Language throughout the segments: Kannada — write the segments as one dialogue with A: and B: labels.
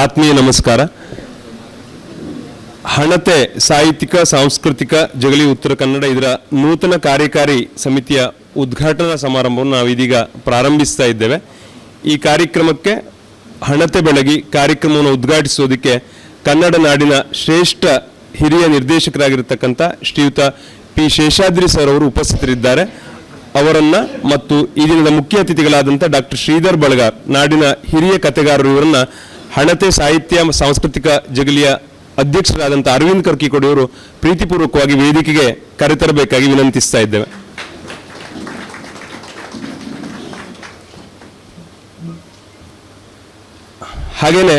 A: ಆತ್ಮೀಯ ನಮಸ್ಕಾರ. ಹಣತೆ, ಸಾಹಿತ್ಯಿಕ, ಸಾಂಸ್ಕೃತಿಕ ಜಗಲಿ ಉತ್ತರ ಕನ್ನಡ ಇದರ ನೂತನ ಕಾರ್ಯಕಾರಿ ಸಮಿತಿಯ ಉದ್ಘಾಟನಾ ಸಮಾರಂಭವನ್ನು ನಾವು ಇದೀಗ ಪ್ರಾರಂಭಿಸ್ತಾ ಇದ್ದೇವೆ. ಈ ಕಾರ್ಯಕ್ರಮಕ್ಕೆ ಹಣತೆ ಬೆಳಗಿ ಕಾರ್ಯಕ್ರಮವನ್ನು ಉದ್ಘಾಟಿಸೋದಕ್ಕೆ ಕನ್ನಡ ನಾಡಿನ ಶ್ರೇಷ್ಠ ಹಿರಿಯ ನಿರ್ದೇಶಕರಾಗಿರ್ತಕ್ಕಂಥ ಶ್ರೀಯುತ ಪಿ. ಶೇಷಾದ್ರಿ ಸರ್ ಅವರು ಉಪಸ್ಥಿತರಿದ್ದಾರೆ. ಅವರನ್ನ ಮತ್ತು ಈ ದಿನದ ಮುಖ್ಯ ಅತಿಥಿಗಳಾದಂಥ ಡಾಕ್ಟರ್ ಶ್ರೀಧರ್ ಬಳಗಾರ್ ನಾಡಿನ ಹಿರಿಯ ಕಥೆಗಾರರು ಇವರನ್ನ ಹಣತೆ ಸಾಹಿತ್ಯ ಸಾಂಸ್ಕೃತಿಕ ಜಗಲಿಯ ಅಧ್ಯಕ್ಷರಾದಂಥ ಅರವಿಂದ್ ಕರ್ಕಿಕೊಡಿ ಅವರು ಪ್ರೀತಿಪೂರ್ವಕವಾಗಿ ವೇದಿಕೆಗೆ ಕರೆತರಬೇಕಾಗಿ ವಿನಂತಿಸ್ತಾ ಇದ್ದೇವೆ. ಹಾಗೆಯೇ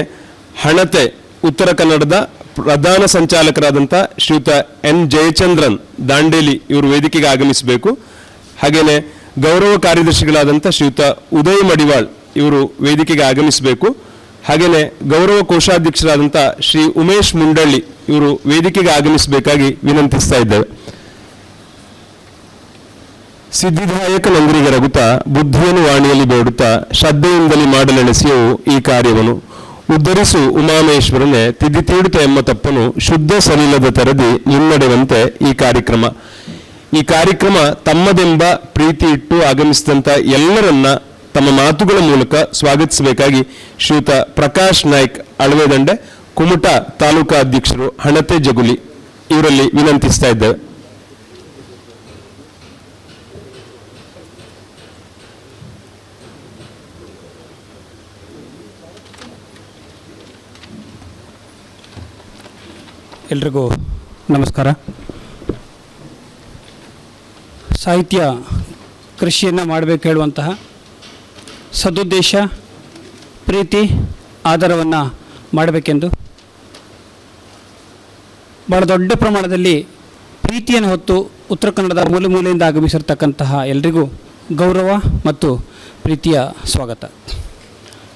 A: ಹಣತೆ ಉತ್ತರ ಕನ್ನಡದ ಪ್ರಧಾನ ಸಂಚಾಲಕರಾದಂಥ ಶ್ರೀಯುತ ಎನ್ ಜಯಚಂದ್ರನ್ ದಾಂಡೇಲಿ ಇವರು ವೇದಿಕೆಗೆ ಆಗಮಿಸಬೇಕು. ಹಾಗೇನೆ ಗೌರವ ಕಾರ್ಯದರ್ಶಿಗಳಾದಂಥ ಶ್ರೀಯುತ ಉದಯ್ ಮಡಿವಾಳ್ ಇವರು ವೇದಿಕೆಗೆ ಆಗಮಿಸಬೇಕು. ಹಾಗೇನೆ ಗೌರವ ಕೋಶಾಧ್ಯಕ್ಷರಾದಂಥ ಶ್ರೀ ಉಮೇಶ್ ಮುಂಡಳ್ಳಿ ಇವರು ವೇದಿಕೆಗೆ ಆಗಮಿಸಬೇಕಾಗಿ ವಿನಂತಿಸ್ತಾ ಇದ್ದೇವೆ. ಸಿದ್ಧಿದಾಯಕ ನಂಗರಿಗೆ ರಘುತ ಬುದ್ಧಿಯನ್ನು ವಾಣಿಯಲ್ಲಿ ಬೇಡುತ್ತಾ ಶ್ರದ್ಧೆಯಿಂದಲೇ ಮಾಡಲೆಣಸಿಯವು ಈ ಕಾರ್ಯವನ್ನು ಉದ್ಧರಿಸು ಉಮಾಮೇಶ್ವರನೇ, ತಿದ್ದಿ ತೀಡುತ್ತ ಎಂಬ ತಪ್ಪನು ಶುದ್ಧ ಸಲಿಲದ ತರದಿ ಮುನ್ನಡೆಯುವಂತೆ ಈ ಕಾರ್ಯಕ್ರಮ. ಈ ಕಾರ್ಯಕ್ರಮ ತಮ್ಮದೆಂಬ ಪ್ರೀತಿ ಇಟ್ಟು ಆಗಮಿಸಿದಂಥ ಎಲ್ಲರನ್ನ ತಮ್ಮ ಮಾತುಗಳ ಮೂಲಕ ಸ್ವಾಗತಿಸಬೇಕಾಗಿ ಶ್ರೀಯುತ ಪ್ರಕಾಶ್ ನಾಯ್ಕ್ ಅಳವೆದಂಡೆ ಕುಮಟ ತಾಲೂಕಾ ಅಧ್ಯಕ್ಷರು ಹಣತೆ ಜಗುಲಿ ಇವರಲ್ಲಿ ವಿನಂತಿಸ್ತಾ ಇದ್ದೇವೆ.
B: ಎಲ್ರಿಗೂ ನಮಸ್ಕಾರ. ಸಾಹಿತ್ಯ ಕೃಷಿಯನ್ನು ಮಾಡಬೇಕು ಹೇಳುವಂತಹ ಸದುದ್ದೇಶ, ಪ್ರೀತಿ ಆಧಾರವನ್ನು ಮಾಡಬೇಕೆಂದು. ಭಾಳ ದೊಡ್ಡ ಪ್ರಮಾಣದಲ್ಲಿ ಪ್ರೀತಿಯನ್ನು ಹೊತ್ತು ಉತ್ತರ ಕನ್ನಡದ ಮೂಲೆ ಮೂಲೆಯಿಂದ ಆಗಮಿಸಿರ್ತಕ್ಕಂತಹ ಎಲ್ರಿಗೂ ಗೌರವ ಮತ್ತು ಪ್ರೀತಿಯ ಸ್ವಾಗತ.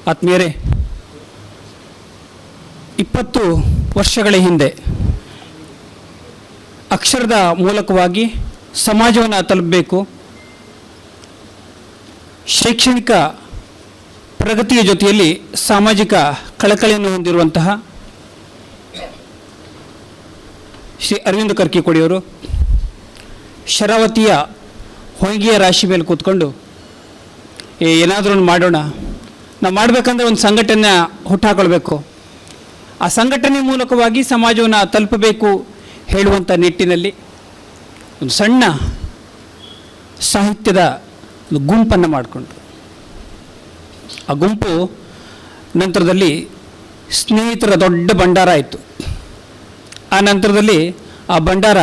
B: ಆತ್ಮೀಯರೇ, ಇಪ್ಪತ್ತು ವರ್ಷಗಳ ಹಿಂದೆ ಅಕ್ಷರದ ಮೂಲಕವಾಗಿ ಸಮಾಜವನ್ನು ತಲುಪಬೇಕು. ಶೈಕ್ಷಣಿಕ ಪ್ರಗತಿಯ ಜೊತೆಯಲ್ಲಿ ಸಾಮಾಜಿಕ ಕಳಕಳಿಯನ್ನು ಹೊಂದಿರುವಂತಹ ಶ್ರೀ ಅರವಿಂದ ಕರ್ಕಿಕೊಡಿಯವರು ಶರಾವತಿಯ ಹೊಂಗಿಯ ರಾಶಿ ಮೇಲೆ ಕೂತ್ಕೊಂಡು ಏನಾದರೂ ಒಂದು ಮಾಡೋಣ. ನಾವು ಮಾಡಬೇಕಂದ್ರೆ ಒಂದು ಸಂಘಟನೆ ಹುಟ್ಟಾಕೊಳ್ಬೇಕು ಆ ಸಂಘಟನೆ ಮೂಲಕವಾಗಿ ಸಮಾಜವನ್ನು ತಲುಪಬೇಕು ಹೇಳುವಂಥ ನಿಟ್ಟಿನಲ್ಲಿ ಒಂದು ಸಣ್ಣ ಸಾಹಿತ್ಯದ ಒಂದು ಗುಂಪನ್ನು ಮಾಡಿಕೊಂಡ್ರು ಆ ಗುಂಪು ನಂತರದಲ್ಲಿ ಸ್ನೇಹಿತರ ದೊಡ್ಡ ಭಂಡಾರ ಆಯಿತು ಆ ನಂತರದಲ್ಲಿ ಆ ಭಂಡಾರ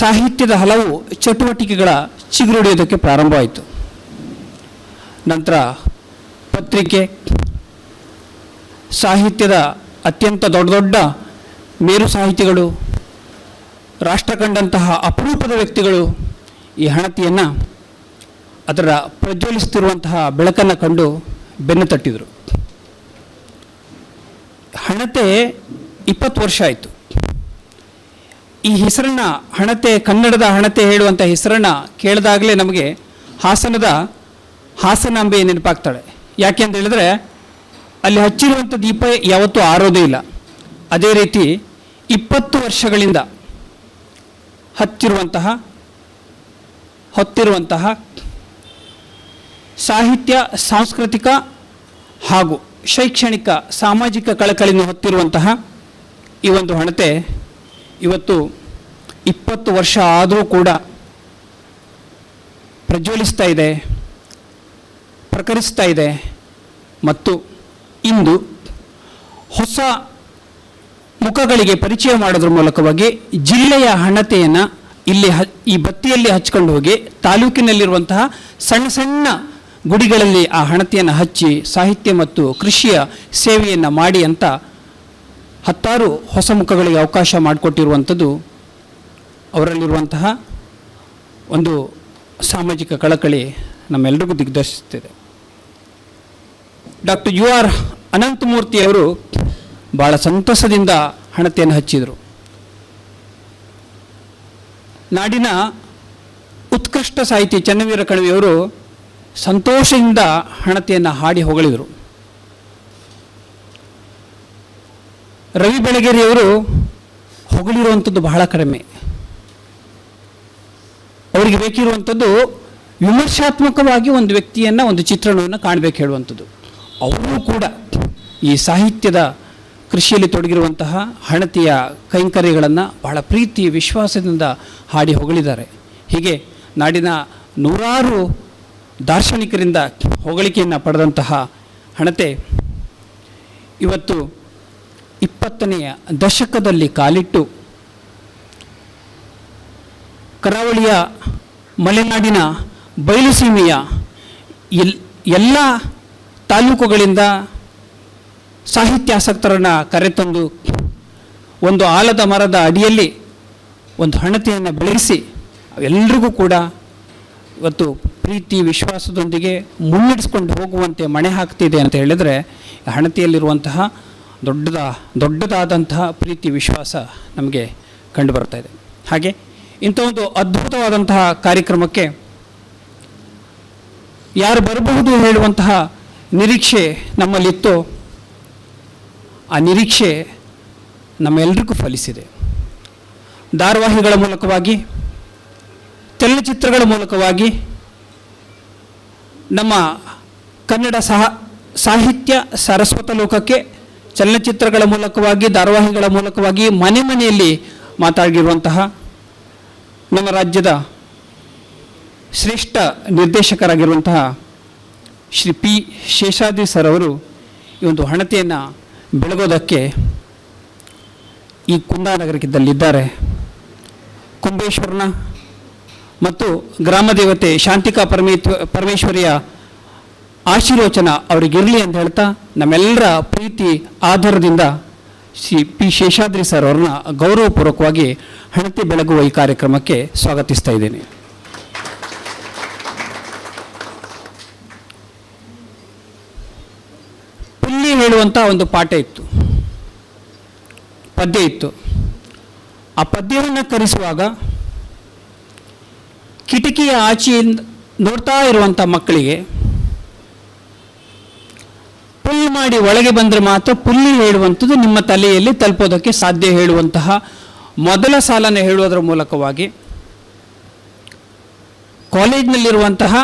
B: ಸಾಹಿತ್ಯದ ಹಲವು ಚಟುವಟಿಕೆಗಳ ಚಿಗುರುಡಿಯೋದಕ್ಕೆ ಪ್ರಾರಂಭವಾಯಿತು. ನಂತರ ಪತ್ರಿಕೆ, ಸಾಹಿತ್ಯದ ಅತ್ಯಂತ ದೊಡ್ಡ ದೊಡ್ಡ ಮೇರು ಸಾಹಿತಿಗಳು ರಾಷ್ಟ್ರ ಕಂಡಂತಹ ಅಪರೂಪದ ವ್ಯಕ್ತಿಗಳು ಈ ಹಣತೆಯನ್ನು ಅದರ ಪ್ರಜ್ವಲಿಸುತ್ತಿರುವಂತಹ ಬೆಳಕನ್ನು ಕಂಡು ಬೆನ್ನು ತಟ್ಟಿದರು. ಹಣತೆ ಇಪ್ಪತ್ತು ವರ್ಷ ಆಯಿತು. ಈ ಹೆಸರನ್ನ ಹಣತೆ, ಕನ್ನಡದ ಹಣತೆ ಹೇಳುವಂಥ ಹೆಸರನ್ನ ಕೇಳಿದಾಗಲೇ ನಮಗೆ ಹಾಸನದ ಹಾಸನಾಂಬೆ ನೆನಪಾಗ್ತಾಳೆ. ಯಾಕೆ ಅಂತ ಹೇಳಿದ್ರೆ, ಅಲ್ಲಿ ಹಚ್ಚಿರುವಂಥ ದೀಪ ಯಾವತ್ತೂ ಆರೋದೇ ಇಲ್ಲ. ಅದೇ ರೀತಿ ಇಪ್ಪತ್ತು ವರ್ಷಗಳಿಂದ ಹತ್ತಿರುವಂತಹ ಹೊತ್ತಿರುವಂತಹ ಸಾಹಿತ್ಯ, ಸಾಂಸ್ಕೃತಿಕ ಹಾಗೂ ಶೈಕ್ಷಣಿಕ, ಸಾಮಾಜಿಕ ಕಳಕಳಿಯನ್ನು ಹೊತ್ತಿರುವಂತಹ ಈ ಒಂದು ಹಣತೆ ಇವತ್ತು ಇಪ್ಪತ್ತು ವರ್ಷ ಆದರೂ ಕೂಡ ಪ್ರಜ್ವಲಿಸ್ತಾ ಇದೆ ಪ್ರಕರಿಸ್ತಾ ಇದೆ ಮತ್ತು ಇಂದು ಹೊಸ ಮುಖಗಳಿಗೆ ಪರಿಚಯ ಮಾಡೋದ್ರ ಮೂಲಕವಾಗಿ ಜಿಲ್ಲೆಯ ಹಣತೆಯನ್ನು ಇಲ್ಲಿ ಈ ಬತ್ತಿಯಲ್ಲಿ ಹಚ್ಕೊಂಡು ಹೋಗಿ ತಾಲೂಕಿನಲ್ಲಿರುವಂತಹ ಸಣ್ಣ ಸಣ್ಣ ಗುಡಿಗಳಲ್ಲಿ ಆ ಹಣತೆಯನ್ನು ಹಚ್ಚಿ ಸಾಹಿತ್ಯ ಮತ್ತು ಕೃಷಿಯ ಸೇವೆಯನ್ನು ಮಾಡಿ ಅಂತ ಹತ್ತಾರು ಹೊಸ ಮುಖಗಳಿಗೆ ಅವಕಾಶ ಮಾಡಿಕೊಟ್ಟಿರುವಂಥದ್ದು ಅವರಲ್ಲಿರುವಂತಹ ಒಂದು ಸಾಮಾಜಿಕ ಕಳಕಳಿ ನಮ್ಮೆಲ್ಲರಿಗೂ ದಿಗ್ದರ್ಶಿಸ್ತಿದೆ ಡಾಕ್ಟರ್ ಯು ಆರ್ ಅನಂತಮೂರ್ತಿಯವರು ಭಾಳ ಸಂತಸದಿಂದ ಹಣತೆಯನ್ನು ಹಚ್ಚಿದರು. ನಾಡಿನ ಉತ್ಕೃಷ್ಟ ಸಾಹಿತಿ ಚನ್ನವೀರ ಕಣವಿಯವರು ಸಂತೋಷದಿಂದ ಹಣತೆಯನ್ನು ಹಾಡಿ ಹೊಗಳಿದರು. ರವಿ ಬೆಳಗೆರೆಯವರು ಹೊಗಳಿರುವಂಥದ್ದು ಬಹಳ ಕಡಿಮೆ. ಅವರಿಗೆ ಬೇಕಿರುವಂಥದ್ದು ವಿಮರ್ಶಾತ್ಮಕವಾಗಿ ಒಂದು ವ್ಯಕ್ತಿಯನ್ನು, ಒಂದು ಚಿತ್ರಣವನ್ನು ಕಾಣಬೇಕು ಹೇಳುವಂಥದ್ದು. ಅವರು ಕೂಡ ಈ ಸಾಹಿತ್ಯದ ಕೃಷಿಯಲ್ಲಿ ತೊಡಗಿರುವಂತಹ ಹಣತೆಯ ಕೈಂಕರ್ಯಗಳನ್ನು ಬಹಳ ಪ್ರೀತಿ, ವಿಶ್ವಾಸದಿಂದ ಹಾಡಿ ಹೊಗಳಿದ್ದಾರೆ. ಹೀಗೆ ನಾಡಿನ ನೂರಾರು ದಾರ್ಶನಿಕರಿಂದ ಹೊಗಳಿಕೆಯನ್ನು ಪಡೆದಂತಹ ಹಣತೆ ಇವತ್ತು ಇಪ್ಪತ್ತನೆಯ ದಶಕದಲ್ಲಿ ಕಾಲಿಟ್ಟು ಕರಾವಳಿಯ ಮಲೆನಾಡಿನ ಬಯಲುಸೀಮೆಯ ಎಲ್, ಎಲ್ಲ ತಾಲೂಕುಗಳಿಂದ ಸಾಹಿತ್ಯಾಸಕ್ತರನ್ನು ಕರೆತಂದು ಒಂದು ಆಲದ ಮರದ ಅಡಿಯಲ್ಲಿ ಒಂದು ಹಣತೆಯನ್ನು ಬೆಳೆಸಿ ಎಲ್ರಿಗೂ ಕೂಡ ಇವತ್ತು ಪ್ರೀತಿ ವಿಶ್ವಾಸದೊಂದಿಗೆ ಮುನ್ನಡೆಸ್ಕೊಂಡು ಹೋಗುವಂತೆ ಮಣೆ ಹಾಕ್ತಿದೆ ಅಂತ ಹೇಳಿದರೆ ಹಣತಿಯಲ್ಲಿರುವಂತಹ ದೊಡ್ಡದ, ದೊಡ್ಡದಾದಂತಹ ಪ್ರೀತಿ ವಿಶ್ವಾಸ ನಮಗೆ ಕಂಡುಬರ್ತಾ ಇದೆ. ಹಾಗೆ ಇಂಥ ಒಂದು ಅದ್ಭುತವಾದಂತಹ ಕಾರ್ಯಕ್ರಮಕ್ಕೆ ಯಾರು ಬರಬಹುದು ಹೇಳುವಂತಹ ನಿರೀಕ್ಷೆ ನಮ್ಮಲ್ಲಿತ್ತು. ಆ ನಿರೀಕ್ಷೆ ನಮ್ಮೆಲ್ಲರಿಗೂ ಫಲಿಸಿದೆ. ಧಾರಾವಾಹಿಗಳ ಮೂಲಕವಾಗಿ, ಚಲನಚಿತ್ರಗಳ ಮೂಲಕವಾಗಿ ನಮ್ಮ ಕನ್ನಡ ಸಹ ಸಾಹಿತ್ಯ ಸರಸ್ವತ ಲೋಕಕ್ಕೆ ಚಲನಚಿತ್ರಗಳ ಮೂಲಕವಾಗಿ, ಧಾರಾವಾಹಿಗಳ ಮೂಲಕವಾಗಿ ಮನೆ ಮನೆಯಲ್ಲಿ ಮಾತಾಡಿರುವಂತಹ ನಮ್ಮ ರಾಜ್ಯದ ಶ್ರೇಷ್ಠ ನಿರ್ದೇಶಕರಾಗಿರುವಂತಹ ಶ್ರೀ ಪಿ. ಶೇಷಾದ್ರಿ ಸರ್ ಅವರು ಈ ಒಂದು ಹಣತೆಯನ್ನು ಬೆಳಗೋದಕ್ಕೆ ಈ ಕುಂದಾನಗರದಲ್ಲಿದ್ದಾರೆ ಕುಂಬೇಶ್ವರನ ಮತ್ತು ಗ್ರಾಮ ದೇವತೆ ಶಾಂತಿಕಾ ಪರಮೇತ್ವ ಪರಮೇಶ್ವರಿಯ ಆಶೀರ್ವಚನ ಅವರಿಗಿರಲಿ ಅಂತ ಹೇಳ್ತಾ ನಮ್ಮೆಲ್ಲರ ಪ್ರೀತಿ ಆಧಾರದಿಂದ ಶ್ರೀ ಪಿ ಶೇಷಾದ್ರಿ ಸರ್ ಅವ್ರನ್ನ ಗೌರವಪೂರ್ವಕವಾಗಿ ಹಣತೆ ಬೆಳಗುವ ಈ ಕಾರ್ಯಕ್ರಮಕ್ಕೆ ಸ್ವಾಗತಿಸ್ತಾ ಇದ್ದೇನೆ. ಪುಲ್ಲಿ ಹೇಳುವಂಥ ಒಂದು ಪಾಠ ಇತ್ತು. ಪದ್ಯ ಇತ್ತು. ಆ ಪದ್ಯವನ್ನು ಕರೆಸುವಾಗ ಕಿಟಕಿಯ ಆಚೆಯಿಂದ ನೋಡ್ತಾ ಇರುವಂಥ ಮಕ್ಕಳಿಗೆ ಪುಲ್ ಮಾಡಿ ಒಳಗೆ ಬಂದರೆ ಮಾತ್ರ ಪುಲ್ಲಿ ಹೇಳುವಂಥದ್ದು ನಿಮ್ಮ ತಲೆಯಲ್ಲಿ ತಲುಪೋದಕ್ಕೆ ಸಾಧ್ಯ ಹೇಳುವಂತಹ ಮೊದಲ ಸಾಲನ್ನು ಹೇಳುವುದರ ಮೂಲಕವಾಗಿ ಕಾಲೇಜ್ನಲ್ಲಿರುವಂತಹ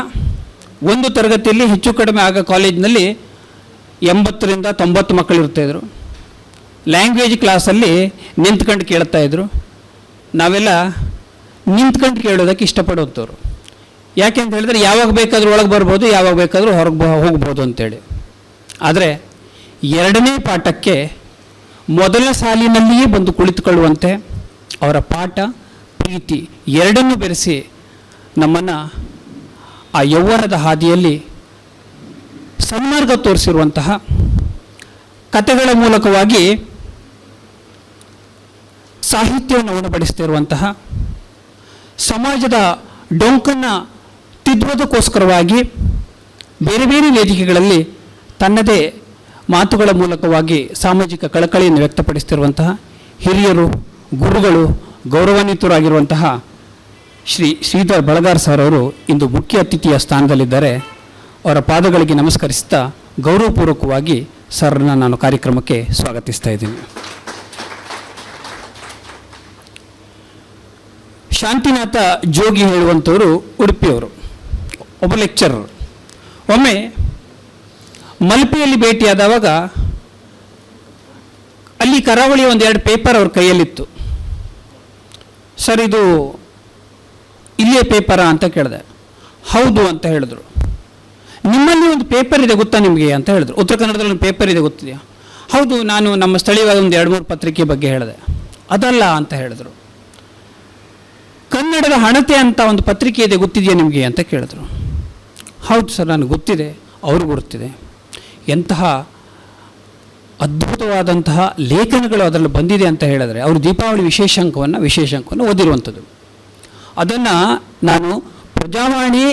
B: ಒಂದು ತರಗತಿಯಲ್ಲಿ ಹೆಚ್ಚು ಕಡಿಮೆ ಆಗ ಕಾಲೇಜ್ನಲ್ಲಿ ಎಂಬತ್ತರಿಂದ ತೊಂಬತ್ತು ಮಕ್ಕಳು ಇರ್ತಾಯಿದ್ರು ಲ್ಯಾಂಗ್ವೇಜ್ ಕ್ಲಾಸಲ್ಲಿ ನಿಂತ್ಕೊಂಡು ಕೇಳ್ತಾ ಇದ್ರು. ನಾವೆಲ್ಲ ನಿಂತ್ಕೊಂಡು ಕೇಳೋದಕ್ಕೆ ಇಷ್ಟಪಡುವಂಥವ್ರು ಯಾಕೆ ಅಂತ ಹೇಳಿದ್ರೆ ಯಾವಾಗ ಬೇಕಾದರೂ ಒಳಗೆ ಬರ್ಬೋದು, ಯಾವಾಗ ಬೇಕಾದರೂ ಹೊರಗೆ ಹೋಗ್ಬೋದು ಅಂತೇಳಿ. ಆದರೆ ಎರಡನೇ ಪಾಠಕ್ಕೆ ಮೊದಲ ಸಾಲಿನಲ್ಲಿಯೇ ಬಂದು ಕುಳಿತುಕೊಳ್ಳುವಂತೆ ಅವರ ಪಾಠ, ಪ್ರೀತಿ ಎರಡನ್ನೂ ಬೆರೆಸಿ ನಮ್ಮನ್ನು ಆ ಯೌವನದ ಹಾದಿಯಲ್ಲಿ ಸನ್ಮಾರ್ಗ ತೋರಿಸಿರುವಂತಹ ಕಥೆಗಳ ಮೂಲಕವಾಗಿ ಸಾಹಿತ್ಯವನ್ನು ಉಣಬಡಿಸ್ತಿರುವಂತಹ ಸಮಾಜದ ಡೊಂಕನ್ನು ತಿದ್ದುವುದಕ್ಕೋಸ್ಕರವಾಗಿ ಬೇರೆ ಬೇರೆ ವೇದಿಕೆಗಳಲ್ಲಿ ತನ್ನದೇ ಮಾತುಗಳ ಮೂಲಕವಾಗಿ ಸಾಮಾಜಿಕ ಕಳಕಳಿಯನ್ನು ವ್ಯಕ್ತಪಡಿಸ್ತಿರುವಂತಹ ಹಿರಿಯರು, ಗುರುಗಳು, ಗೌರವಾನ್ವಿತರಾಗಿರುವಂತಹ ಶ್ರೀ ಶ್ರೀಧರ್ ಬಳಗಾರ್ ಸರ್ ಅವರು ಇಂದು ಮುಖ್ಯ ಅತಿಥಿಯ ಸ್ಥಾನದಲ್ಲಿದ್ದಾರೆ. ಅವರ ಪಾದಗಳಿಗೆ ನಮಸ್ಕರಿಸ್ತಾ ಗೌರವಪೂರ್ವಕವಾಗಿ ಸರ್ನ ನಾನು ಕಾರ್ಯಕ್ರಮಕ್ಕೆ ಸ್ವಾಗತಿಸ್ತಾ ಇದ್ದೀನಿ. ಶಾಂತಿನಾಥ ಜೋಗಿ ಹೇಳುವಂಥವರು ಉಡುಪಿಯವರು, ಒಬ್ಬ ಲೆಕ್ಚರರ್ ಒಮ್ಮೆ ಮಲ್ಪೆಯಲ್ಲಿ ಭೇಟಿಯಾದವಾಗ ಅಲ್ಲಿ ಕರಾವಳಿಯ ಒಂದೆರಡು ಪೇಪರ್ ಅವ್ರ ಕೈಯಲ್ಲಿತ್ತು. ಸರ್, ಇದು ಇಲ್ಲೇ ಪೇಪರಾ ಅಂತ ಕೇಳಿದೆ. ಹೌದು, ಅಂತ ಹೇಳಿದ್ರು. ನಿಮ್ಮಲ್ಲಿ ಒಂದು ಪೇಪರ್ ಇದೆ ಗೊತ್ತಾ ನಿಮಗೆ? ಅಂತ ಹೇಳಿದ್ರು. ಉತ್ತರ ಕನ್ನಡದಲ್ಲಿ ಒಂದು ಪೇಪರ್ ಇದೆ ಗೊತ್ತಿದೆಯಾ? ಹೌದು, ನಾನು ನಮ್ಮ ಸ್ಥಳೀಯವಾದ ಒಂದು ಎರಡು ಮೂರು ಪತ್ರಿಕೆ ಬಗ್ಗೆ ಹೇಳಿದೆ. ಅದಲ್ಲ, ಅಂತ ಹೇಳಿದ್ರು. ಕನ್ನಡದ ಹಣತೆ ಅಂತ ಒಂದು ಪತ್ರಿಕೆ ಇದೆ ಗೊತ್ತಿದೆಯಾ ನಿಮಗೆ ಅಂತ ಕೇಳಿದ್ರು. ಹೌದು ಸರ್, ನನಗೆ ಗೊತ್ತಿದೆ, ಅವ್ರಿಗೂ ಗೊತ್ತಿದೆ. ಎಂತಹ ಅದ್ಭುತವಾದಂತಹ ಲೇಖನಗಳು ಅದರಲ್ಲಿ ಬಂದಿದೆ ಅಂತ ಹೇಳಿದ್ರೆ, ಅವರು ದೀಪಾವಳಿ ವಿಶೇಷಾಂಕವನ್ನು ವಿಶೇಷಾಂಕವನ್ನು ಓದಿರುವಂಥದ್ದು. ಅದನ್ನು ನಾನು ಪ್ರಜಾವಾಣಿ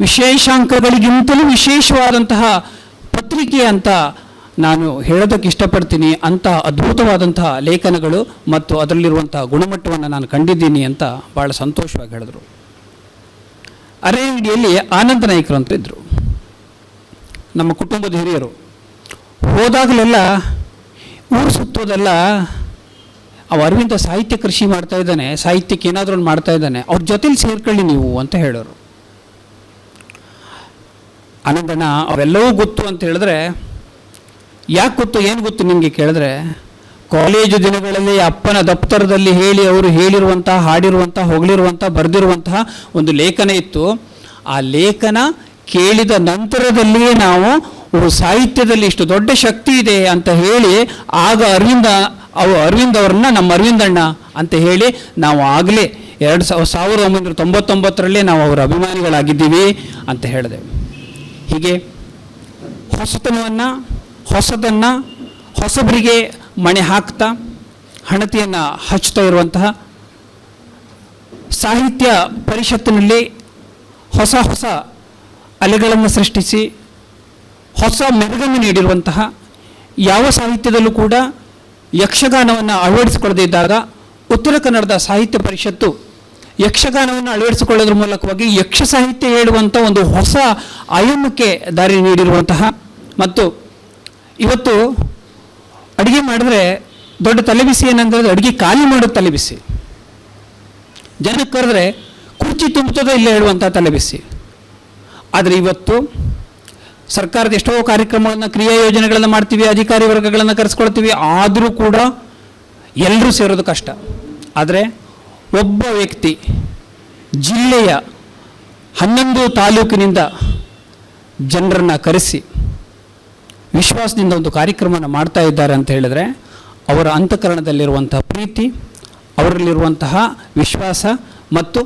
B: ವಿಶೇಷಾಂಕಗಳಿಗಿಂತಲೂ ವಿಶೇಷವಾದಂತಹ ಪತ್ರಿಕೆ ಅಂತ ನಾನು ಹೇಳೋದಕ್ಕೆ ಇಷ್ಟಪಡ್ತೀನಿ ಅಂತಹ ಅದ್ಭುತವಾದಂತಹ ಲೇಖನಗಳು ಮತ್ತು ಅದರಲ್ಲಿರುವಂತಹ ಗುಣಮಟ್ಟವನ್ನು ನಾನು ಕಂಡಿದ್ದೀನಿ ಅಂತ ಭಾಳ ಸಂತೋಷವಾಗಿ ಹೇಳಿದರು. ಅರೇವಿಡಿಯಲ್ಲಿ ಆನಂದ ನಾಯಕರು ಅಂತ ಇದ್ದರು ನಮ್ಮ ಕುಟುಂಬದ ಹಿರಿಯರು. ಹೋದಾಗಲೆಲ್ಲ ಊರು ಸುತ್ತೋದೆಲ್ಲ ಅವ ಅರವಿಂದ ಸಾಹಿತ್ಯ ಕೃಷಿ ಮಾಡ್ತಾ ಇದ್ದಾನೆ, ಸಾಹಿತ್ಯಕ್ಕೆ ಏನಾದರೂ ಒಂದು ಮಾಡ್ತಾ ಇದ್ದಾನೆ, ಅವ್ರ ಜೊತೇಲಿ ಸೇರ್ಕೊಳ್ಳಿ ನೀವು ಅಂತ ಹೇಳೋರು. ಆನಂದಣ್ಣ, ಅವರೆಲ್ಲವೂ ಗೊತ್ತು ಅಂತ ಹೇಳಿದ್ರೆ ಯಾಕೆ ಗೊತ್ತು, ಏನು ಗೊತ್ತು ನಿಮಗೆ ಕೇಳಿದ್ರೆ, ಕಾಲೇಜು ದಿನಗಳಲ್ಲಿ ಅಪ್ಪನ ದಪ್ತರದಲ್ಲಿ ಹೇಳಿ ಅವರು ಹೇಳಿರುವಂತಹ ಹಾಡಿರುವಂತಹ ಹೊಗಳಿರುವಂತಹ ಬರೆದಿರುವಂತಹ ಒಂದು ಲೇಖನ ಇತ್ತು. ಆ ಲೇಖನ ಕೇಳಿದ ನಂತರದಲ್ಲಿಯೇ ನಾವು ಸಾಹಿತ್ಯದಲ್ಲಿ ಇಷ್ಟು ದೊಡ್ಡ ಶಕ್ತಿ ಇದೆ ಅಂತ ಹೇಳಿ, ಆಗ ಅರವಿಂದ, ಅವು ಅರವಿಂದ್ ಅವರನ್ನ ನಮ್ಮ ಅರವಿಂದಣ್ಣ ಅಂತ ಹೇಳಿ ನಾವು ಆಗಲೇ ಎರಡು ಸಾವಿರ ಸಾವಿರದ ಒಂಬೈನೂರ ತೊಂಬತ್ತೊಂಬತ್ತರಲ್ಲೇ ನಾವು ಅವರ ಅಭಿಮಾನಿಗಳಾಗಿದ್ದೀವಿ ಅಂತ ಹೇಳಿದೆ. ಹೀಗೆ, ಹೊಸತನವನ್ನು ಹೊಸದನ್ನು ಹೊಸಬರಿಗೆ ಮಣೆ ಹಾಕ್ತಾ ಹಣತೆಯನ್ನು ಹಚ್ತಾ ಇರುವಂತಹ ಸಾಹಿತ್ಯ ಪರಿಷತ್ತಿನಲ್ಲಿ ಹೊಸ ಹೊಸ ಅಲೆಗಳನ್ನು ಸೃಷ್ಟಿಸಿ, ಹೊಸ ಮೆರುಗನ್ನು ನೀಡಿರುವಂತಹ ಯಾವ ಸಾಹಿತ್ಯದಲ್ಲೂ ಕೂಡ ಯಕ್ಷಗಾನವನ್ನು ಅಳವಡಿಸಿಕೊಳ್ಳದೇ ಇದ್ದಾಗ ಉತ್ತರ ಕನ್ನಡದ ಸಾಹಿತ್ಯ ಪರಿಷತ್ತು ಯಕ್ಷಗಾನವನ್ನು ಅಳವಡಿಸಿಕೊಳ್ಳೋದ್ರ ಮೂಲಕವಾಗಿ ಯಕ್ಷ ಸಾಹಿತ್ಯ ಹೇಳುವಂಥ ಒಂದು ಹೊಸ ಆಯಾಮಕ್ಕೆ ದಾರಿ ನೀಡಿರುವಂತಹ ಮತ್ತು ಇವತ್ತು ಅಡುಗೆ ಮಾಡಿದ್ರೆ ದೊಡ್ಡ ತಲೆಬಿಸಿ ಏನಂದ್ರೆ ಅಡುಗೆ ಖಾಲಿ ಮಾಡೋದು ತಲೆಬಿಸಿ. ಜನಕ್ಕೆ ಕರೆದ್ರೆ ಕುರ್ಚಿ ತುಂಬುತ್ತದೆ ಇಲ್ಲ ಹೇಳುವಂಥ ತಲೆಬಿಸಿ. ಆದರೆ ಇವತ್ತು ಸರ್ಕಾರದ ಎಷ್ಟೋ ಕಾರ್ಯಕ್ರಮಗಳನ್ನು, ಕ್ರಿಯಾ ಯೋಜನೆಗಳನ್ನು ಮಾಡ್ತೀವಿ, ಅಧಿಕಾರಿ ವರ್ಗಗಳನ್ನು ಕರೆಸ್ಕೊಳ್ತೀವಿ, ಆದರೂ ಕೂಡ ಎಲ್ಲರೂ ಸೇರೋದು ಕಷ್ಟ. ಆದರೆ ಒಬ್ಬ ವ್ಯಕ್ತಿ ಜಿಲ್ಲೆಯ ಹನ್ನೊಂದು ತಾಲೂಕಿನಿಂದ ಜನರನ್ನು ಕರೆಸಿ ವಿಶ್ವಾಸದಿಂದ ಒಂದು ಕಾರ್ಯಕ್ರಮವನ್ನು ಮಾಡ್ತಾ ಇದ್ದಾರೆ ಅಂತ ಹೇಳಿದ್ರೆ, ಅವರ ಅಂತಃಕರಣದಲ್ಲಿರುವಂತಹ ಪ್ರೀತಿ, ಅವರಲ್ಲಿರುವಂತಹ ವಿಶ್ವಾಸ ಮತ್ತು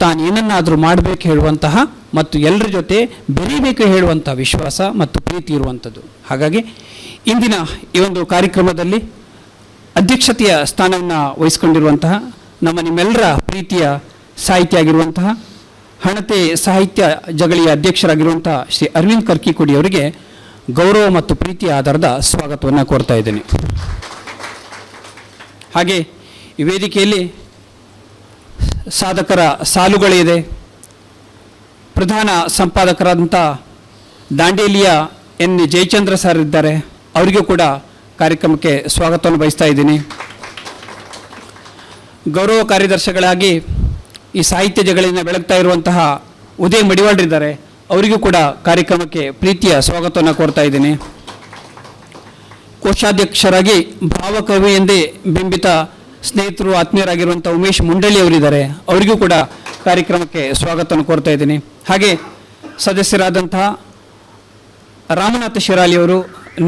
B: ತಾನು ಏನನ್ನಾದರೂ ಮಾಡಬೇಕು ಹೇಳುವಂತಹ ಮತ್ತು ಎಲ್ಲರ ಜೊತೆ ಬೆರೀಬೇಕು ಹೇಳುವಂಥ ವಿಶ್ವಾಸ ಮತ್ತು ಪ್ರೀತಿ ಇರುವಂಥದ್ದು. ಹಾಗಾಗಿ ಇಂದಿನ ಈ ಒಂದು ಕಾರ್ಯಕ್ರಮದಲ್ಲಿ ಅಧ್ಯಕ್ಷತೆಯ ಸ್ಥಾನವನ್ನು ವಹಿಸಿಕೊಂಡಿರುವಂತಹ ನಮ್ಮ ನಿಮ್ಮೆಲ್ಲರ ಪ್ರೀತಿಯ ಸಾಹಿತ್ಯ ಆಗಿರುವಂತಹ ಹಣತೆ ಸಾಹಿತ್ಯ ಜಗಳಿಯ ಅಧ್ಯಕ್ಷರಾಗಿರುವಂತಹ ಶ್ರೀ ಅರವಿಂದ್ ಕರ್ಕಿಕೊಡಿ ಅವರಿಗೆ ಗೌರವ ಮತ್ತು ಪ್ರೀತಿಯ ಆಧಾರದ ಸ್ವಾಗತವನ್ನು ಕೋರ್ತಾ ಇದ್ದೇನೆ. ಹಾಗೆ ಈ ವೇದಿಕೆಯಲ್ಲಿ ಸಾಧಕರ ಸಾಲುಗಳಿದೆ. ಪ್ರಧಾನ ಸಂಪಾದಕರಾದಂಥ ದಾಂಡೇಲಿಯ ಎನ್ ಜಯಚಂದ್ರ ಸರ್ ಇದ್ದಾರೆ. ಅವರಿಗೂ ಕೂಡ ಕಾರ್ಯಕ್ರಮಕ್ಕೆ ಸ್ವಾಗತವನ್ನು ಬಯಸ್ತಾ ಇದ್ದೀನಿ. ಗೌರವ ಕಾರ್ಯದರ್ಶಿಗಳಾಗಿ ಈ ಸಾಹಿತ್ಯ ಜಗಳಿಂದ ಬೆಳಗ್ತಾ ಇರುವಂತಹ ಉದಯ್ ಮಡಿವಾಳ್ರಿದ್ದಾರೆ. ಅವರಿಗೂ ಕೂಡ ಕಾರ್ಯಕ್ರಮಕ್ಕೆ ಪ್ರೀತಿಯ ಸ್ವಾಗತವನ್ನು ಕೋರ್ತಾ ಇದ್ದೀನಿ. ಕೋಶಾಧ್ಯಕ್ಷರಾಗಿ ಭಾವಕವಿ ಎಂದೇ ಬಿಂಬಿತ ಸ್ನೇಹಿತರು ಆತ್ಮೀಯರಾಗಿರುವಂಥ ಉಮೇಶ್ ಮುಂಡಳ್ಳಿ ಅವರಿದ್ದಾರೆ. ಅವರಿಗೂ ಕೂಡ ಕಾರ್ಯಕ್ರಮಕ್ಕೆ ಸ್ವಾಗತವನ್ನು ಕೋರ್ತಾ ಇದ್ದೀನಿ. ಹಾಗೆ ಸದಸ್ಯರಾದಂತಹ ರಾಮನಾಥ ಶಿರಾಲಿಯವರು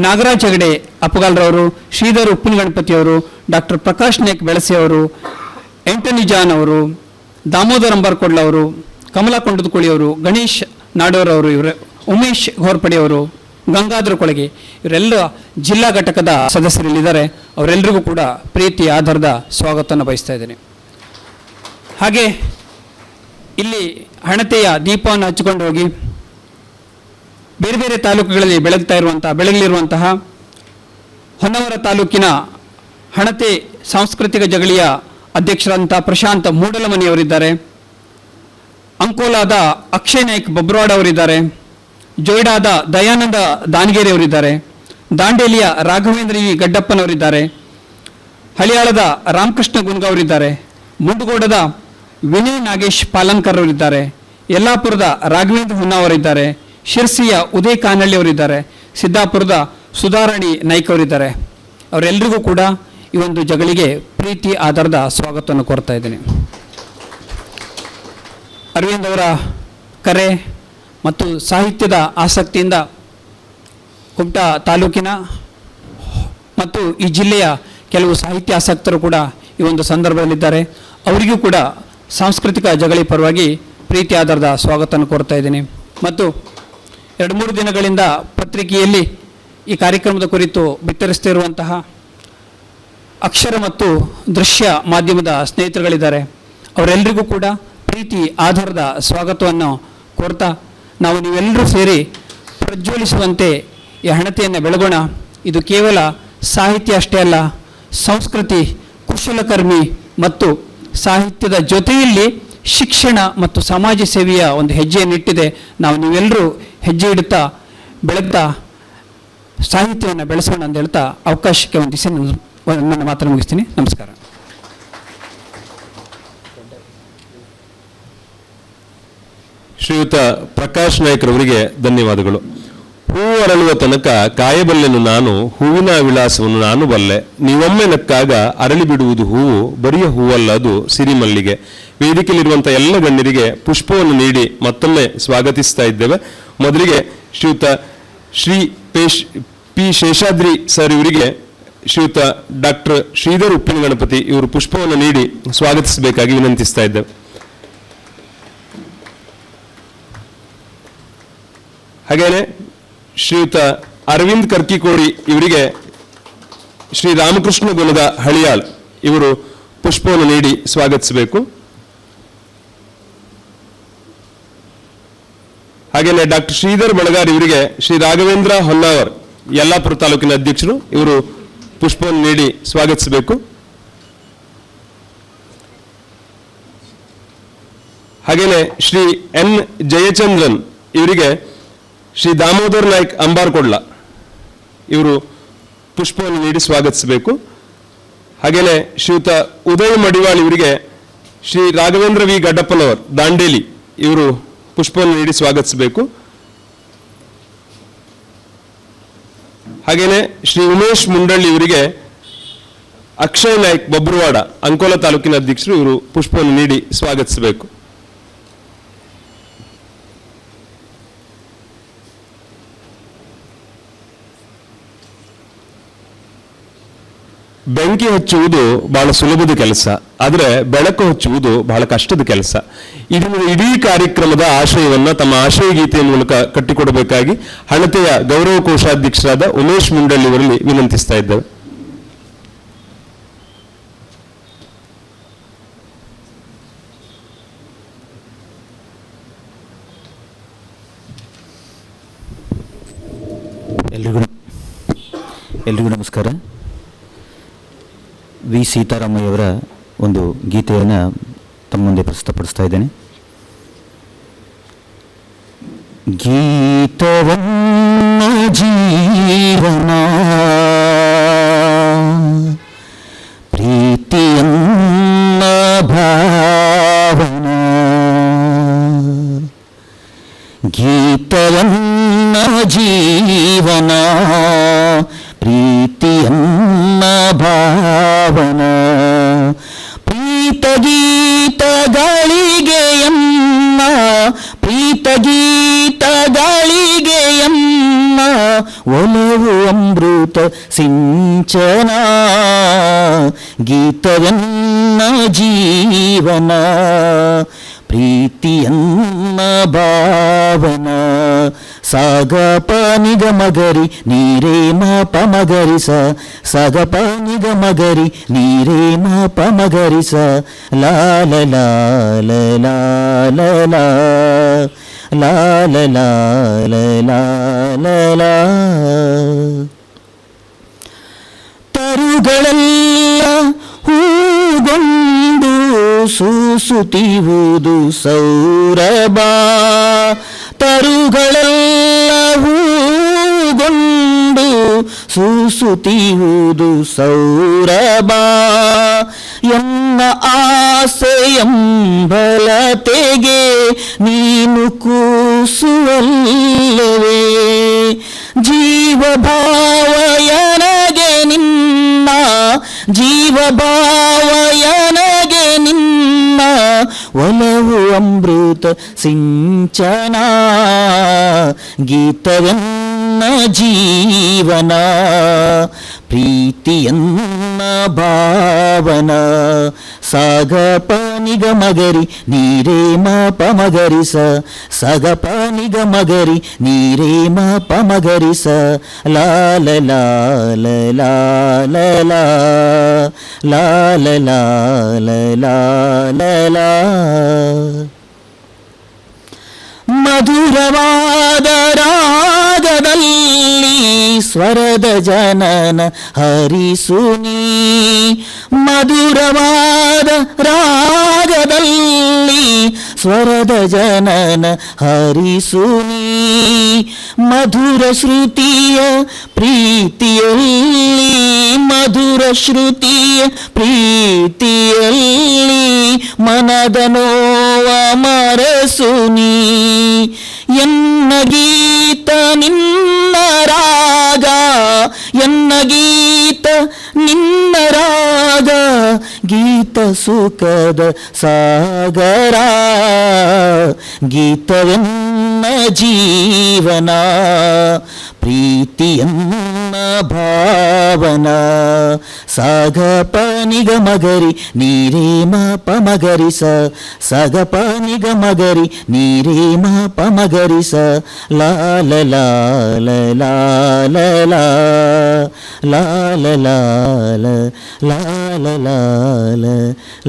B: ನಾಗರಾಜ್ ಹೆಗಡೆ ಅಪ್ಪಗಾಲ್ರವರು ಶ್ರೀಧರ್ ಉಪ್ಪಿನ ಗಣಪತಿಯವರು ಡಾಕ್ಟರ್ ಪ್ರಕಾಶ್ ನಾಯ್ಕ್ ಬೆಳಸೆ ಅವರು, ಎಂಟನಿ ಜಾನ್ ಅವರು, ದಾಮೋದರ್ ಅಂಬಾರ್ಕೊಡ್ಲ ಅವರು, ಕಮಲಾ ಕೊಂಡದಕುಳಿ ಅವರು, ಗಣೇಶ್ ನಾಡೋರ್ ಅವರು ಇವರು. ಉಮೇಶ್ ಘೋರ್ಪಡೆ ಅವರು, ಗಂಗಾಧರ ಕೊಳಗೆ ಇವರೆಲ್ಲ ಜಿಲ್ಲಾ ಘಟಕದ ಸದಸ್ಯರಲ್ಲಿದ್ದಾರೆ. ಅವರೆಲ್ಲರಿಗೂ ಕೂಡ ಪ್ರೀತಿ ಆಧಾರದ ಸ್ವಾಗತವನ್ನು ಬಯಸ್ತಾ ಇದ್ದೇನೆ. ಹಾಗೆ ಇಲ್ಲಿ ಹಣತೆಯ ದೀಪವನ್ನು ಹಚ್ಚಿಕೊಂಡು ಹೋಗಿ, ಬೇರೆ ಬೇರೆ ತಾಲೂಕುಗಳಲ್ಲಿ ಬೆಳಗ್ತಾ ಇರುವಂತಹ, ಬೆಳಗಲಿರುವಂತಹ ಹೊನ್ನವರ ತಾಲೂಕಿನ ಹಣತೆ ಸಾಂಸ್ಕೃತಿಕ ಜಗಳಿಯ ಅಧ್ಯಕ್ಷರಂಥ ಪ್ರಶಾಂತ್ ಮೂಡಲಮನಿಯವರಿದ್ದಾರೆ ಅಂಕೋಲಾದ ಅಕ್ಷಯ್ ನಾಯ್ಕ್ ಬಬ್ರಾಡ್ ಅವರಿದ್ದಾರೆ, ಜೊಯ್ಡಾದ ದಯಾನಂದ ದಾನಗೇರಿ ಅವರಿದ್ದಾರೆ, ದಾಂಡೇಲಿಯ ರಾಘವೇಂದ್ರ ಇ ಗಡ್ಡಪ್ಪನವರಿದ್ದಾರೆ ಹಳಿಯಾಳದ ರಾಮಕೃಷ್ಣ ಗುನ್ಗ ಅವರಿದ್ದಾರೆ, ಮುಂಡಗೋಡದ ವಿನಯ್ ನಾಗೇಶ್ ಪಾಲನ್ಕರ್ ಅವರಿದ್ದಾರೆ, ಯಲ್ಲಾಪುರದ ರಾಘವೇಂದ್ರ ಹೊನ್ನಾವರಿದ್ದಾರೆ ಶಿರ್ಸಿಯ ಉದಯ್ ಕಾನಳ್ಳಿ ಅವರಿದ್ದಾರೆ, ಸಿದ್ದಾಪುರದ ಸುಧಾರಾಣಿ ನಾಯ್ಕ್ ಅವರಿದ್ದಾರೆ. ಅವರೆಲ್ಲರಿಗೂ ಕೂಡ ಈ ಒಂದು ಜಗಳಿಗೆ ಪ್ರೀತಿ ಆಧಾರದ ಸ್ವಾಗತವನ್ನು ಕೋರ್ತಾ ಇದ್ದೀನಿ. ಅರವಿಂದ್ ಅವರ ಕರೆ ಮತ್ತು ಸಾಹಿತ್ಯದ ಆಸಕ್ತಿಯಿಂದ ಕುಮಟಾ ತಾಲೂಕಿನ ಮತ್ತು ಈ ಜಿಲ್ಲೆಯ ಕೆಲವು ಸಾಹಿತ್ಯ ಆಸಕ್ತರು ಕೂಡ ಈ ಒಂದು ಸಂದರ್ಭದಲ್ಲಿದ್ದಾರೆ. ಅವರಿಗೂ ಕೂಡ ಸಾಂಸ್ಕೃತಿಕ ಜಗಳಿ ಪರವಾಗಿ ಪ್ರೀತಿ ಆಧಾರದ ಸ್ವಾಗತವನ್ನು ಕೋರ್ತಾ ಇದ್ದೀನಿ. ಮತ್ತು ಎರಡು ಮೂರು ದಿನಗಳಿಂದ ಪತ್ರಿಕೆಯಲ್ಲಿ ಈ ಕಾರ್ಯಕ್ರಮದ ಕುರಿತು ಬಿತ್ತರಿಸ್ತಿರುವಂತಹ ಅಕ್ಷರ ಮತ್ತು ದೃಶ್ಯ ಮಾಧ್ಯಮದ ಸ್ನೇಹಿತರುಗಳಿದ್ದಾರೆ. ಅವರೆಲ್ಲರಿಗೂ ಕೂಡ ಪ್ರೀತಿ, ಆಧಾರದ ಸ್ವಾಗತವನ್ನು ಕೋರ್ತಾ ನಾವು ನೀವೆಲ್ಲರೂ ಸೇರಿ ಪ್ರಜ್ವಲಿಸುವಂತೆ ಈ ಹಣತೆಯನ್ನು ಬೆಳಗೋಣ. ಇದು ಕೇವಲ ಸಾಹಿತ್ಯ ಅಷ್ಟೇ ಅಲ್ಲ, ಸಂಸ್ಕೃತಿ, ಕುಶಲಕರ್ಮಿ ಮತ್ತು ಸಾಹಿತ್ಯದ ಜೊತೆಯಲ್ಲಿ ಶಿಕ್ಷಣ ಮತ್ತು ಸಮಾಜ ಸೇವೆಯ ಒಂದು ಹೆಜ್ಜೆಯನ್ನಿಟ್ಟಿದೆ ನಾವು ನೀವೆಲ್ಲರೂ ಹೆಜ್ಜೆ ಇಡುತ್ತಾ ಬೆಳಗ್ತಾ ಸಾಹಿತ್ಯವನ್ನು ಬೆಳೆಸೋಣ ಅಂತ ಹೇಳ್ತಾ ಅವಕಾಶಕ್ಕೆ ವಂದಿಸಿ ನನ್ನ ಮಾತನ್ನು ಮುಗಿಸ್ತೀನಿ. ನಮಸ್ಕಾರ.
A: ಶ್ರೀಯುತ ಪ್ರಕಾಶ್ ನಾಯ್ಕರವರಿಗೆ ಧನ್ಯವಾದಗಳು. ಹೂ ಅರಳುವ ತನಕ ಕಾಯಬಲ್ಲೆನು ನಾನು, ಹೂವಿನ ವಿಳಾಸವನ್ನು ನಾನು ಬಲ್ಲೆ. ನೀವೊಮ್ಮೆ ನಕ್ಕಾಗ ಅರಳಿ ಬಿಡುವುದು ಹೂವು, ಬರಿಯ ಹೂವಲ್ಲ ಅದು ಸಿರಿಮಲ್ಲಿಗೆ. ವೇದಿಕೆಯಲ್ಲಿರುವಂಥ ಎಲ್ಲ ಗಣ್ಯರಿಗೆ ಪುಷ್ಪವನ್ನು ನೀಡಿ ಮತ್ತೊಮ್ಮೆ ಸ್ವಾಗತಿಸ್ತಾ ಇದ್ದೇವೆ. ಮೊದಲಿಗೆ ಶ್ರೀಯುತ ಶ್ರೀ ಪೇಶ್, ಪಿ ಶೇಷಾದ್ರಿ ಸರ್ ಇವರಿಗೆ ಶ್ರೀಯುತ ಡಾಕ್ಟರ್ ಶ್ರೀಧರ್ ಉಪ್ಪಿನ ಗಣಪತಿ ಇವರು ಪುಷ್ಪವನ್ನು ನೀಡಿ ಸ್ವಾಗತಿಸಬೇಕಾಗಿ ವಿನಂತಿಸ್ತಾ ಇದ್ದೇವೆ. ಹಾಗೇನೆ ಶ್ರೀಯುತ ಅರವಿಂದ್ ಕರ್ಕಿಕೋಡಿ ಇವರಿಗೆ ಶ್ರೀ ರಾಮಕೃಷ್ಣ ಗುಣದ ಹಳಿಯಾಳ್ ಇವರು ಪುಷ್ಪವನ್ನು ನೀಡಿ ಸ್ವಾಗತಿಸಬೇಕು. ಹಾಗೇನೆ ಡಾಕ್ಟರ್ ಶ್ರೀಧರ್ ಬಳಗಾರ್ ಇವರಿಗೆ ಶ್ರೀ ರಾಘವೇಂದ್ರ ಹೊನ್ನಾವರ್ ಯಲ್ಲಾಪುರ ತಾಲೂಕಿನ ಅಧ್ಯಕ್ಷರು ಇವರು ಪುಷ್ಪವನ್ನು ನೀಡಿ ಸ್ವಾಗತಿಸಬೇಕು. ಹಾಗೇನೆ ಶ್ರೀ ಎನ್ ಜಯಚಂದ್ರನ್ ಇವರಿಗೆ ಶ್ರೀ ದಾಮೋದರ್ ನಾಯ್ಕ್ ಅಂಬಾರ್ಕೊಡ್ಲ ಇವರು ಪುಷ್ಪವನ್ನು ನೀಡಿ ಸ್ವಾಗತಿಸಬೇಕು. ಹಾಗೇನೆ ಶ್ರೀಯುತ ಉದಯ್ ಮಡಿವಾಳ್ ಇವರಿಗೆ ಶ್ರೀ ರಾಘವೇಂದ್ರ ವಿ ಗಡ್ಡಪ್ಪನವರ್ ದಾಂಡೇಲಿ ಇವರು ಪುಷ್ಪವನ್ನು ನೀಡಿ ಸ್ವಾಗತಿಸಬೇಕು. ಹಾಗೇನೆ ಶ್ರೀ ಉಮೇಶ್ ಮುಂಡಳ್ಳಿ ಇವರಿಗೆ ಅಕ್ಷಯ್ ನಾಯ್ಕ್ ಬಬ್ರುವಾಡ ಅಂಕೋಲ ತಾಲೂಕಿನ ಅಧ್ಯಕ್ಷರು ಇವರು ಪುಷ್ಪವನ್ನು ನೀಡಿ ಸ್ವಾಗತಿಸಬೇಕು. ಬೆಂಕಿ ಹಚ್ಚುವುದು ಬಹಳ ಸುಲಭದ ಕೆಲಸ, ಆದರೆ ಬೆಳಕು ಹಚ್ಚುವುದು ಬಹಳ ಕಷ್ಟದ ಕೆಲಸ. ಇದನ್ನು ಇಡೀ ಕಾರ್ಯಕ್ರಮದ ಆಶಯವನ್ನು ತಮ್ಮ ಆಶಯ ಗೀತೆಯ ಮೂಲಕ ಕಟ್ಟಿಕೊಡಬೇಕಾಗಿ ಹಣತೆಯ ಗೌರವ ಕೋಶಾಧ್ಯಕ್ಷರಾದ ಉಮೇಶ್ ಮುಂಡಳ್ಳಿ ಅವರಲ್ಲಿ ವಿನಂತಿಸ್ತಾ ಇದ್ದೇವೆ.
C: ಎಲ್ರಿಗೂ ಎಲ್ರಿಗೂ ನಮಸ್ಕಾರ. ವಿ. ಸೀತಾರಾಮಯ್ಯವರ ಒಂದು ಗೀತೆಯನ್ನು ತಮ್ಮ ಮುಂದೆ ಪ್ರಸ್ತುತಪಡಿಸ್ತಾ ಇದ್ದೇನೆ. ಗೀತವನ್ನ ಜೀವನ ಗೀತವನ್ನ ಜೀವನ ಪ್ರೀತಿಯನ್ನ ಭಾವನ ಸಾಗಪ ನಿಗಮಗರಿ ನೀರೇ ಮಾಪ ಮಗರಿಸ ಸಾಗಪ ನಿಗಮಗರಿ ನೀರೇ ಮಾಪ ಮಗರಿಸ ಲಾಲ ಲಾಲ ಲಾಲ ಲಾಲ ಲಾಲ ಲಾಲ ಲಾ ತರುಗಳೆಲ್ಲ ಹೂಗೊಂಡು ಸೂಸುತ್ತಿರುವುದು ಸೌರಭ. ತರುಗಳೆಲ್ಲ ಹೂಗೊಂಡು ಸೂಸುತ್ತಿರುವುದು ಸೌರಭ. ಎನ್ನ ಆಸೆಯಂಬಲತೆಗೆ ನೀನು ಕೂಸುವಲ್ಲವೇ. ಜೀವ ಭಾವಯನಗೆ ನಿನ್ನ ಜೀವ ಭಾವಯನಗೆ ನಿನ್ನ ಒಲವು ಅಮೃತ ಸಿಂಚನ ಗೀತವನ್ನ ಜೀವನ ಪ್ರೀತಿಯನ್ನ ಭಾವನ ಸಾಗಪ నిగ మగరి నీరే మా పమగరి స. సగ ప నిగ మగరి నీరే మా పమగరి స. లాల లాల లాల లాల లాల లాల మధురవాదరా ರಾಗದಲ್ಲಿ ಸ್ವರದ ಜನನ ಹರಿಸುನಿ ಮಧುರವಾದ ರಾಗದಲ್ಲಿ ಸ್ವರದ ಜನನ ಹರಿಸುನಿ ಮಧುರ ಶ್ರುತಿಯ ಪ್ರೀತಿಯಲ್ಲಿ, ಮಧುರ ಶ್ರುತಿಯ ಪ್ರೀತಿಯಲ್ಲಿ ಮನದ ನೋವ ಮರಸುನಿ ಎನ್ನ ಗೀತ ನಿನ್ನ ರಾಗ ಎನ್ನ ಗೀತ ನಿನ್ನ ರಾಗ ಗೀತ ಸುಖದ ಸಾಗರ ಗೀತವೆನ್ನ ಜೀವನ ಪ್ರೀತಿಯನ್ನ మన భావన సాగ ప నిగ మగరి నీరే మా పమగరి స సగ ప నిగ మగరి నీరే మా పమగరి స లాల లాల లాల లాల లాల లాల లాల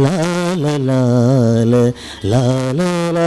C: లాల లాల లాల లాల